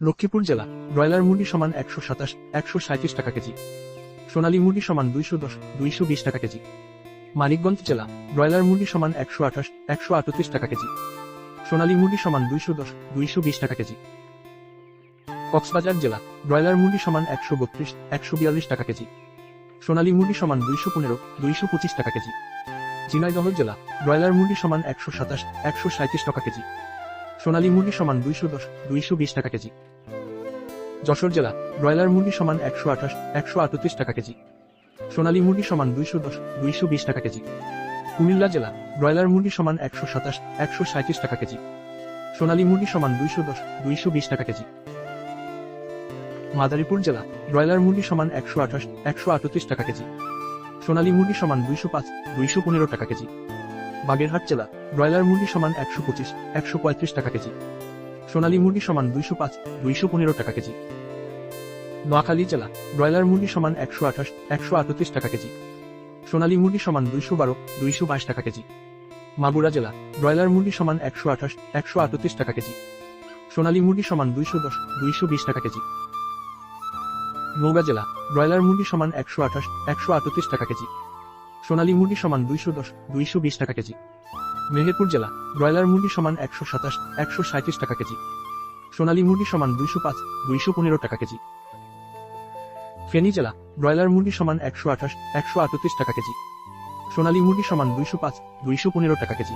লক্ষ্মীপুর জেলা, ব্রয়লার মুরগি সমান একশো সাতাশ, একশো সাঁত্রিশ টাকা কেজি। সোনালী মুরগি সমান দুইশো দশ, দুইশো বিশ টাকা কেজি। মানিকগঞ্জ জেলা, ব্রয়লার মুরগি সমান একশো আঠাশ, একশো আটত্রিশ টাকা কেজি। সোনালী মুরগি সমান দুইশো দশ, দুইশো বিশ টাকা কেজি। কক্সবাজার জেলা, ব্রয়লার মুরগি সমান একশো বত্রিশ, একশো বিয়াল্লিশ টাকা কেজি। সোনালী মুরগি সমান দুইশো পনেরো, দুইশো পঁচিশ টাকা কেজি। ঝিনাইদহ জেলা, ব্রয়লার মুরগি সমান একশো সাতাশ, একশো সাঁত্রিশ টাকা কেজি। সোনালী মুরগি সমান দুইশো দশ, দুইশো বিশ টাকা কেজি। যশোর জেলা, ব্রয়লার মুরগি সমান একশো আঠাশ, একশো আটত্রিশ টাকা কেজি। সোনালী মুরগি সমান দুইশো দশ, দুইশো বিশ টাকা কেজি। কুমিল্লা জেলা, ব্রয়লার মুরগি সমান একশো সাতাশ, একশো সাঁত্রিশ টাকা কেজি। সোনালী মুরগি সমান দুইশো দশ, দুইশো বিশ টাকা কেজি। মাদারীপুর জেলা, ব্রয়লার মুরগি সমান একশো আঠাশ, একশো আটত্রিশ টাকা কেজি। সোনালী মুরগি সমান দুইশো পাঁচ, দুইশো পনেরো টাকা কেজি। বাগেরহাট জেলা, ব্রয়লার মুরগি সমান একশো পঁচিশ, একশো পঁয়ত্রিশ টাকা কেজি। সোনালী মুরগি সমান দুইশো পাঁচ, দুইশো পনেরো টাকা কেজি। নোয়াখালী জেলা, ব্রয়লার মুরগি সমান একশো আঠাশ, একশো আটত্রিশ টাকা কেজি। সোনালী মুরগি সমান দুইশো বারো, দুইশো বাইশ টাকা কেজি। মাগুরা জেলা, ব্রয়লার মুরগি সমান একশো আঠাশ, একশো আটত্রিশ টাকা কেজি। সোনালী মুরগি সমান দুইশো দশ, দুইশো বিশ টাকা কেজি। নৌগা জেলা, ব্রয়লার মুরগি সমান একশো আঠাশ, একশো আটত্রিশ টাকা কেজি। সোনালী মুরগি সমান দুইশো দশ, দুইশো বিশ টাকা কেজি। মেহেরপুর জেলা, ব্রয়লার মুরগি সমান একশো সাতাশ, একশো সাঁত্রিশ টাকা কেজি। সোনালী মুরগি সমান দুইশো পাঁচ, দুইশো পনেরো টাকা কেজি। ফেনী জেলা, ব্রয়লার মুরগি সমান একশো আঠাশ, একশো আটত্রিশ টাকা কেজি। সোনালী মুরগি সমান দুইশো পাঁচ, দুইশো পনেরো টাকা কেজি।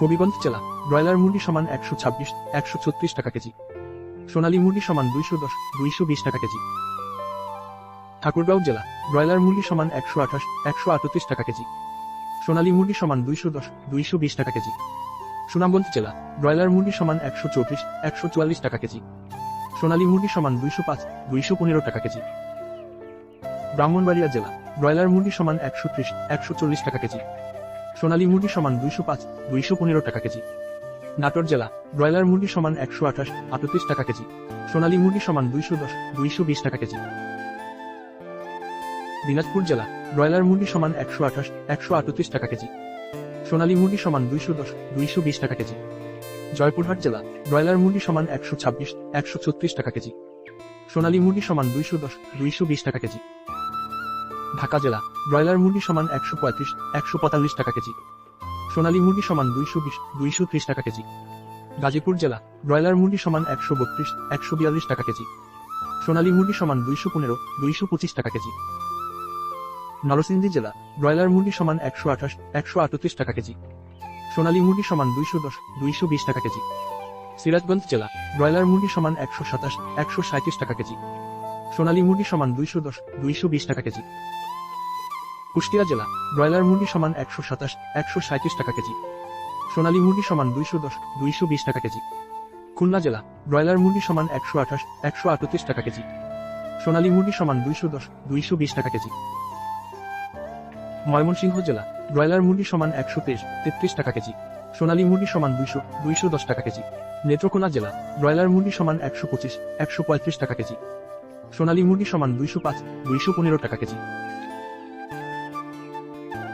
হবিগঞ্জ জেলা, ব্রয়লার মুরগি সমান একশো ছাব্বিশ, একশো ছত্রিশ টাকা কেজি। সোনালী মুরগি সমান দুইশো দশ, দুইশো বিশ টাকা কেজি। ঠাকুরগাঁও জেলা, ব্রয়লার মুরগি সমান একশো আঠাশ, একশো আটত্রিশ টাকা কেজি। সোনালী মুরগি সমান দুইশো দশ, দুইশো বিশ টাকা কেজি। সুনামগঞ্জ জেলা, ব্রয়লার মুরগি সমান একশো চৌত্রিশ, একশো চুয়াল্লিশ টাকা কেজি। সোনালী মুরগি সমান দুইশো পাঁচ, দুইশো পনেরো টাকা কেজি। ব্রাহ্মণবাড়িয়া জেলা, ব্রয়লার মুরগি সমান একশো ত্রিশ, একশো চল্লিশ টাকা কেজি। সোনালী মুরগি সমান দুইশো পাঁচ, দুইশো পনেরো টাকা কেজি। নাটোর জেলা, ব্রয়লার মুরগি সমান একশো আঠাশ, আটত্রিশ টাকা কেজি। সোনালী মুরগি সমান দুইশো দশ, দুইশো বিশ টাকা কেজি। দিনাজপুর জেলা, ব্রয়লার মুরগি সমান একশো আঠাশ, একশো আটত্রিশ টাকা কেজি। সোনালী মুরগি সমান দুইশো দশ, দুইশো বিশ টাকা কেজি। জয়পুরহাট জেলা, ব্রয়লার মুরগি সমান একশো ছাব্বিশ, একশো ছত্রিশ টাকা কেজি। সোনালী মুরগি সমান দুইশো দশ, দুইশো বিশ টাকা কেজি। ঢাকা জেলা, ব্রয়লার মুরগি সমান একশো পঁয়ত্রিশ, একশো পঁয়তাল্লিশ টাকা কেজি। সোনালী মুরগি সমান দুইশো বিশ, দুইশো ত্রিশ টাকা কেজি। গাজীপুর জেলা, ব্রয়লার মুরগি সমান একশো বত্রিশ, একশো বিয়াল্লিশ টাকা কেজি। সোনালী মুরগি সমান দুইশো পনেরো, দুইশো পঁচিশ টাকা কেজি। নরসিংদী জেলা, ব্রয়লার মুরগি সমান একশো আঠাশ, একশো আটত্রিশ টাকা কেজি। সোনালী মুরগি সমান দুইশো দশ, দুইশো বিশ টাকা কেজি। সিরাজগঞ্জ জেলা, ব্রয়লার মুরগি সমান একশো সাতাশ, একশো সাঁত্রিশ টাকা কেজি। সোনালী মুরগি সমান দুইশো দশ, দুইশো বিশ টাকা কেজি। কুষ্টিয়া জেলা, ব্রয়লার মুরগি সমান একশো সাতাশ, একশো সাঁত্রিশ টাকা কেজি। সোনালী মুরগি সমান দুইশো দশ, দুইশো বিশ টাকা কেজি। খুলনা জেলা, ব্রয়লার মুরগি সমান একশো আঠাশ, একশো আটত্রিশ টাকা কেজি। সোনালী মুরগি সমান দুইশো দশ, দুইশো বিশ টাকা কেজি। ময়মনসিংহ জেলা, ব্রয়লার মুরগি সমান একশো তেইশ, তেত্রিশ টাকা কেজি, সোনালী মুরগি সমান দুইশো দুইশো দশ টাকা কেজি, নেত্রকোনা জেলা, ব্রয়লার মুরগি সমান একশো পঁচিশ, একশো পঁয়ত্রিশ টাকা কেজি, সোনালী মুরগি সমান দুইশো পাঁচ, দুইশো পনেরো টাকা কেজি।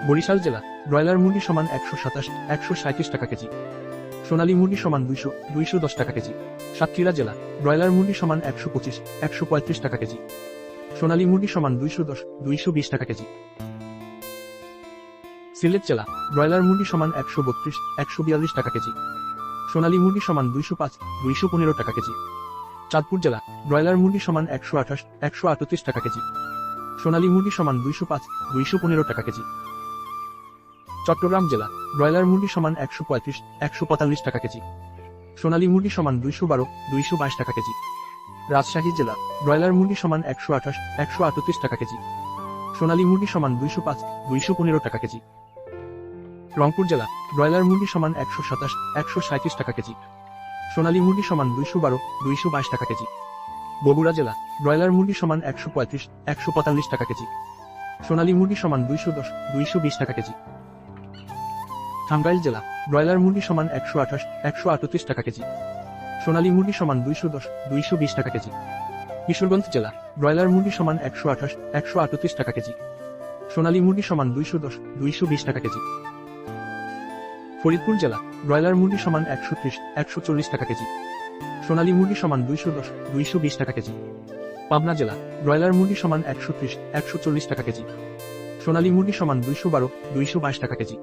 বরিশাল জেলা, ব্রয়লার মুরগি সমান একশো সাতাশ, একশো সাঁত্রিশ টাকা কেজি, সোনালী মুরগি সমান দুইশো দুইশো দশ টাকা কেজি, সাতক্ষীরা জেলা, ব্রয়লার মুরগি সমান একশো পঁচিশ, একশো পঁয়ত্রিশ টাকা কেজি, সোনালী মুরগি সমান দুইশো দশ, দুইশো বিশ টাকা কেজি সিলেট জেলা, ব্রয়লার মুরগি সমান একশো বত্রিশ, একশো বিয়াল্লিশ টাকা কেজি। সোনালী মুরগি সমান দুইশো পাঁচ, দুইশো পনেরো টাকা কেজি। চাঁদপুর জেলা, ব্রয়লার মুরগি সমান একশো আঠাশ, একশো আটত্রিশ টাকা কেজি। সোনালী মুরগি সমান দুইশো পাঁচ, দুইশো পনেরো টাকা কেজি। চট্টগ্রাম জেলা, ব্রয়লার মুরগি সমান একশো পঁয়ত্রিশ, একশো পঁয়তাল্লিশ টাকা কেজি। সোনালী মুরগি সমান দুইশো বারো, দুইশো বাইশ টাকা কেজি। রাজশাহী জেলা, ব্রয়লার মুরগি সমান একশো আঠাশ, একশো আটত্রিশ টাকা কেজি। সোনালী মুরগি সমান দুইশো পাঁচ, দুইশো পনেরো টাকা কেজি। রংপুর জেলা, ব্রয়লার মুরগি সমান একশো সাতাশ, একশো সাঁত্রিশ টাকা কেজি। সোনালী মুরগি সমান দুইশো বারো, দুইশো বাইশ টাকা কেজি। বগুড়া জেলা, ব্রয়লার মুরগি সমান একশো পঁয়ত্রিশ, একশো পঁয়তাল্লিশ টাকা কেজি। সোনালী মুরগি সমান দুইশো দশ, দুইশো বিশ টাকা কেজি। টাঙ্গাইল জেলা, ব্রয়লার মুরগি সমান একশো আঠাশ, একশো আটত্রিশ টাকা কেজি। সোনালী মুরগি সমান দুইশো দশ, দুইশো বিশ টাকা কেজি। কিশোরগঞ্জ জেলা, ব্রয়লার মুরগি সমান একশো আঠাশ, একশো আটত্রিশ টাকা কেজি। সোনালী মুরগি সমান দুইশো দশ, দুইশো বিশ টাকা কেজি। ফরিদপুর জেলা, ব্রয়লার মুরগি সমান একশো ত্রিশ, একশো চল্লিশ টাকা কেজি। সোনালী মুরগি সমান দুইশো দশ, দুইশো বিশ টাকা কেজি। পাবনা জেলা, ব্রয়লার মুরগি সমান একশো ত্রিশ, একশো চল্লিশ টাকা কেজি। সোনালী মুরগি সমান দুইশো বারো, দুইশো বাইশ টাকা কেজি।